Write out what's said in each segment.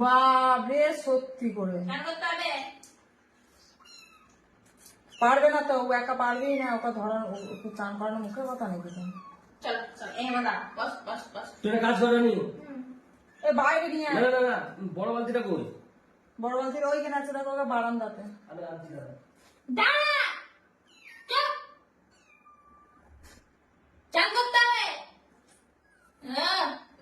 বাবরে সত্যি করে। স্নান করতে হবে পারবে না তো ও একা পারবেই না ওকে ধরার ওকে চান করানোর মুখের কথা নাকি তুমি চলো চলো এই মাদা বস বস বস তুই একটা কাজ করনি? এ বাইরে নিয়ে না না না না বড় বালতিটা কই? বড় বালতির ওইখানে আছে দেখো বারান্দাতে। আমি আনছি দাঁড়া চুপ চান করতে হবে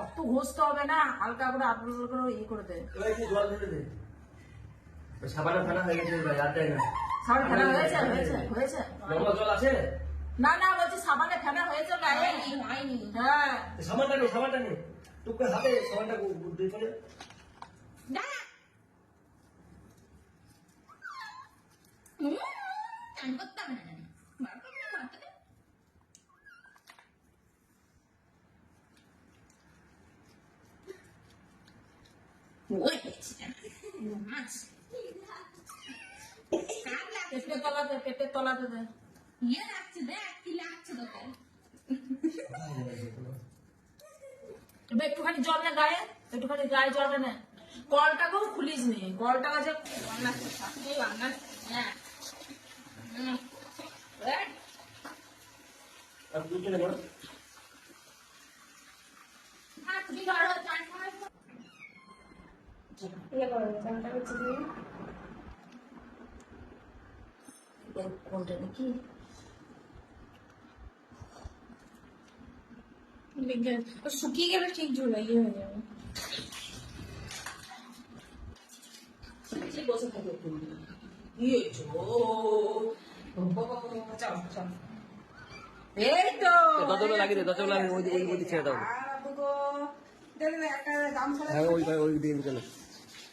কত ঘষতে হবে না? হালকা করে আটল করে ইয়ে করে দেয় এবার একটু জল ঢেলে দে সাবানা ফেলা হয়ে গেছে ভাই আর দেয় না। সাবান ফেলা হয়েছে হয়েছে হয়েছে। নর্মাল জল আছে? না না বলছি সাবানে ফেনা হয়েছে গায়ে হয়নি হয়নি। হ্যাঁ। সাবানটা নেই সাবানটা নেই টুকরে হাতে সাবানটা দুই দাঁড়া হুম, চান করতে হবে না বার করবে না বার করবে ওই হয়েছে মাছ পেটের তলাতে পেটের তলাতে দে ইয়ে লাগছে দেখ কি লাগছে তোকে এবার একটুখানি জল নে গায়ে একটুখানি গায়ে জল নে। কলটাকেও খুলিস নি কলটা যে বাংলাদেশ এই বাংলাদেশ হ্যাঁ হ্যাঁ তুমি ধরো চান ইয়ে করো চানটা হচ্ছে দিয়ে কোনটা নাকি বিজ্ঞান শুকিয়ে গেলে ঠিক ঝোলা ইয়ে হয়ে যাবে বসে থাকে এই তো দরজাগুলো লাগিয়ে দে লাগিয়ে ওই ওই ছেড়ে দাও। হ্যাঁ ওই চলে হ্যাঁ? হ্যাঁ ওই সারা গামছা আছে দে। ওই ঘরে।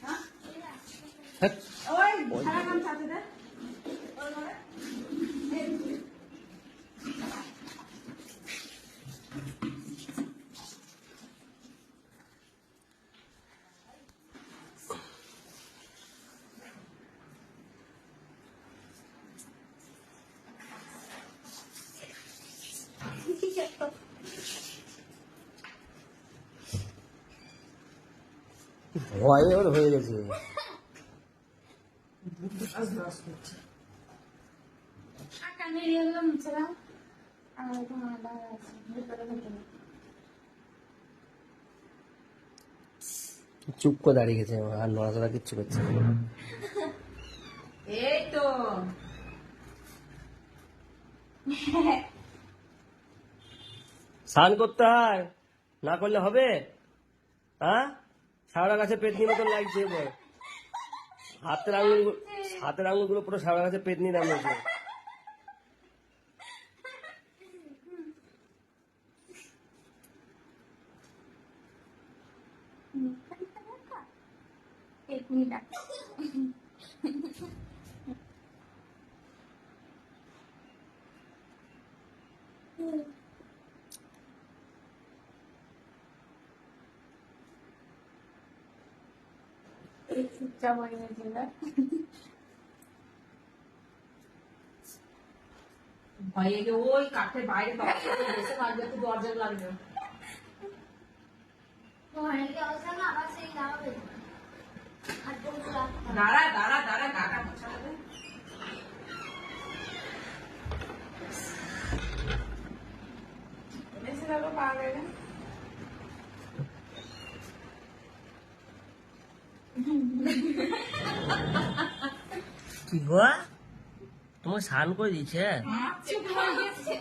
এই, ভয়ে ওর হয়ে গেছে চুপ করে দাঁড়িয়ে গেছে আর নড়াচড়া কিচ্ছু করছে। এই তো। স্নান করতে হয়? না করলে হবে? হ্যাঁ সারা গাছে পেটনি মতন লাগছে এবার। হাতের আঙুল হাতের আঙুলগুলো পুরো সারা গাছে পেটনি নামিয়েছে এক মিনিট চুপচাপ হয়ে গেছিল ভয়ে যে ওই কাঠের বাইরে দরজা বসে থাকবে তো দরজা লাগবে অনেকে অবস্থা না আবার সেই দাঁড়াবে আর বন্ধুরা দাঁড়া দাঁড়া দাঁড়া কাকা মোছাবে এসে দেখো পাবে না কি গো? তোমার স্নান করে দিয়েছে? হয়ে দিয়েছে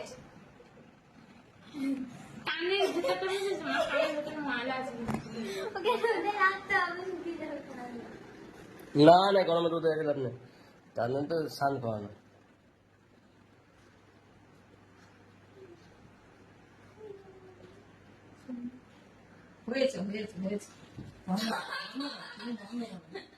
না না না গরমে রেখে লাভ নেই তার জন্য তো স্নান করা না হয়েছে হয়েছে। 맞아엄마가기분 나.